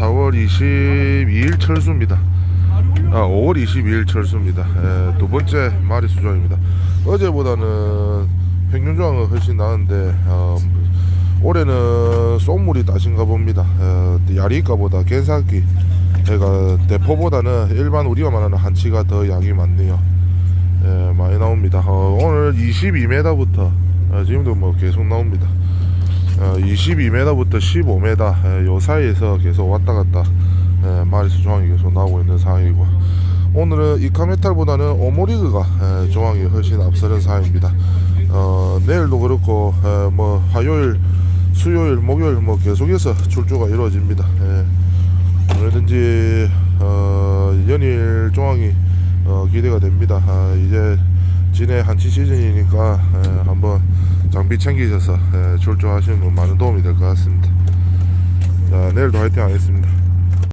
5월 22일 철수입니다. 아, 5월 22일 철수입니다. 예, 두 번째 마리 수조입니다. 어제보다는 평균 조항은 훨씬 나은데 어, 올해는 쏨물이 따신가 봅니다. 어, 야리가보다 괜찮기 제가 대포보다는 일반 우리가 말하는 한치가 더 양이 많네요. 예, 많이 나옵니다. 어, 오늘 22m부터 어, 지금도 뭐 계속 나옵니다. 어, 22m부터 15m 예, 요 사이에서 계속 왔다 갔다 예, 마리수 조항이 계속 나오고 있는 상황이고 오늘은 이카메탈보다는 오모리그가 예, 조항이 훨씬 앞서는 상황입니다. 어, 내일도 그렇고 예, 뭐 화요일, 수요일, 목요일 뭐 계속해서 출조가 이루어집니다. 예. 언제든지 어, 연일 조항이 어, 기대가 됩니다. 아, 이제 진해 한치 시즌이니까 에, 한번 장비 챙기셔서 에, 출조하시는 분 많은 도움이 될 것 같습니다. 자, 내일도 화이팅 하겠습니다.